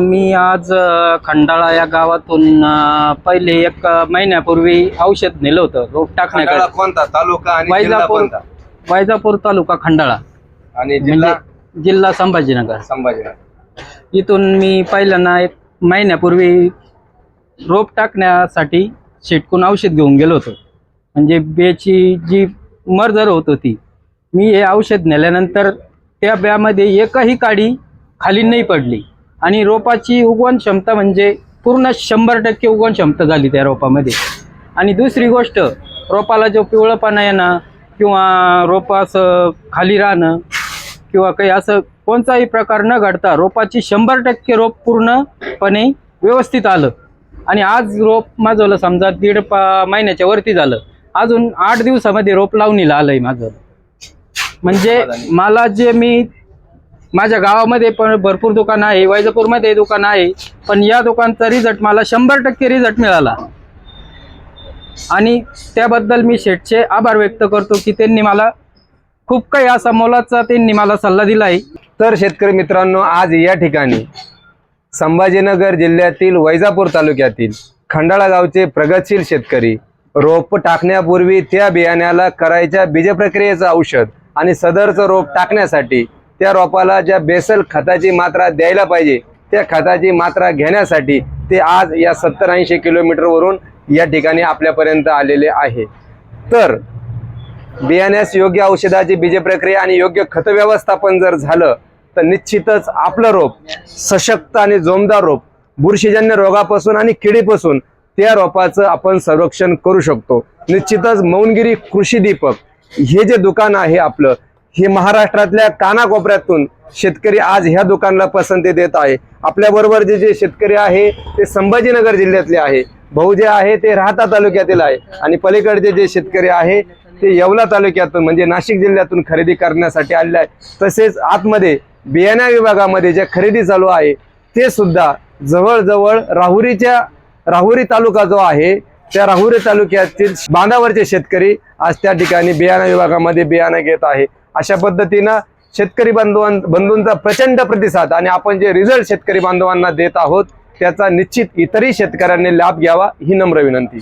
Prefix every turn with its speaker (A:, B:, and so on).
A: मी आज खंडाळा या गावातून पहिले एक महिन्यापूर्वी औषध नेलं होतं रोप
B: खंडाळा
A: टाकण्याकडे
B: कोणता? तालुका आणि जिल्हा
A: वैजापूर
B: कोणता?
A: वैजापूर तालुका खंडाळा.
B: आणि जिल्हा?
A: म्हणजे जिल्हा संभाजीनगर.
B: संभाजीनगर.
A: इथून मी पहिल्यांदा एक महिन्यापूर्वी रोप टाकण्यासाठी शेटकून औषध घेऊन गेलो होतो. म्हणजे बेची जी मर्जर होत होती मी हे औषध नेल्यानंतर त्या ब्यामध्ये एकही काडी खाली नाही पडली. आणि रोपाची उगवण क्षमता म्हणजे पूर्ण शंभर टक्के उगवण क्षमता झाली त्या रोपामध्ये. आणि दुसरी गोष्ट रोपाला जो पिवळपणा येणं किंवा रोपं असं खाली राहणं किंवा काही असं कोणताही प्रकार न घडता रोपाची शंभर टक्के रोप पूर्णपणे व्यवस्थित आलं. आणि आज रोप माझं समजा दीड पा महिन्याच्या वरती झालं. अजून आठ दिवसामध्ये रोप लावणीला आलंय माझं. म्हणजे मला जे मी माझ्या गावामध्ये पण भरपूर दुकान आहे वैजापूरमध्ये दुकान आहे पण या दुकानचा रिझल्ट मला शंभर टक्के रिझल्ट मिळाला. आणि त्याबद्दल मी शेठचे आभार व्यक्त करतो की त्यांनी मला खूप काही असा मोलाचा त्यांनी मला सल्ला दिला आहे
B: तर शेतकरी मित्रांनो आज या ठिकाणी संभाजीनगर जिल्ह्यातील वैजापूर तालुक्यातील खंडाळा गावचे प्रगतशील शेतकरी रोप टाकण्यापूर्वी त्या बियाण्याला करायच्या बीज प्रक्रियेचं औषध आणि सदरचं रोप टाकण्यासाठी त्या रोपाला ज्या बेसल खताची मात्रा द्यायला पाहिजे त्या खताची मात्रा घेण्यासाठी ते आज या सत्तर ऐंशी किलोमीटरवरून या ठिकाणी आपल्यापर्यंत आलेले आहे. तर बियाण्यास योग्य औषधाची बीज प्रक्रिया आणि योग्य खत व्यवस्थापन जर झालं तर निश्चितच आपलं रोप सशक्त आणि जोमदार रोप बुरशीजन्य रोगापासून आणि किडीपासून त्या रोपाचं आपण संरक्षण करू शकतो. निश्चितच मौनगिरी कृषी दीपक हे जे दुकान आहे आपलं हे महाराष्ट्रातल्या कानाकोपऱ्यातून शेतकरी आज ह्या दुकानाला पसंती देत आहे. आपल्या बरोबर जे जे शेतकरी आहे ते संभाजीनगर जिल्ह्यातले आहे. भाऊ जे आहे ते राहता तालुक्यातील आहे. आणि पलीकडचे जे शेतकरी आहे ते येवला तालुक्यातून म्हणजे नाशिक जिल्ह्यातून खरेदी करण्यासाठी आलेले आहे तसेच आतमध्ये बियाणा विभागामध्ये जे खरेदी चालू आहे ते सुद्धा जवळजवळ राहुरीच्या राहुरी तालुका जो आहे त्या राहुरी तालुक्यातील बांधावरचे शेतकरी आज त्या ठिकाणी बियाणा विभागामध्ये बियाणं घेत आहे. अशा पद्धतीनं शेतकरी बांधवां बंधूंचा प्रचंड प्रतिसाद आणि आपण जे रिझल्ट शेतकरी बांधवांना देत आहोत त्याचा निश्चित इतरही शेतकऱ्यांनी लाभ घ्यावा ही नम्र विनंती.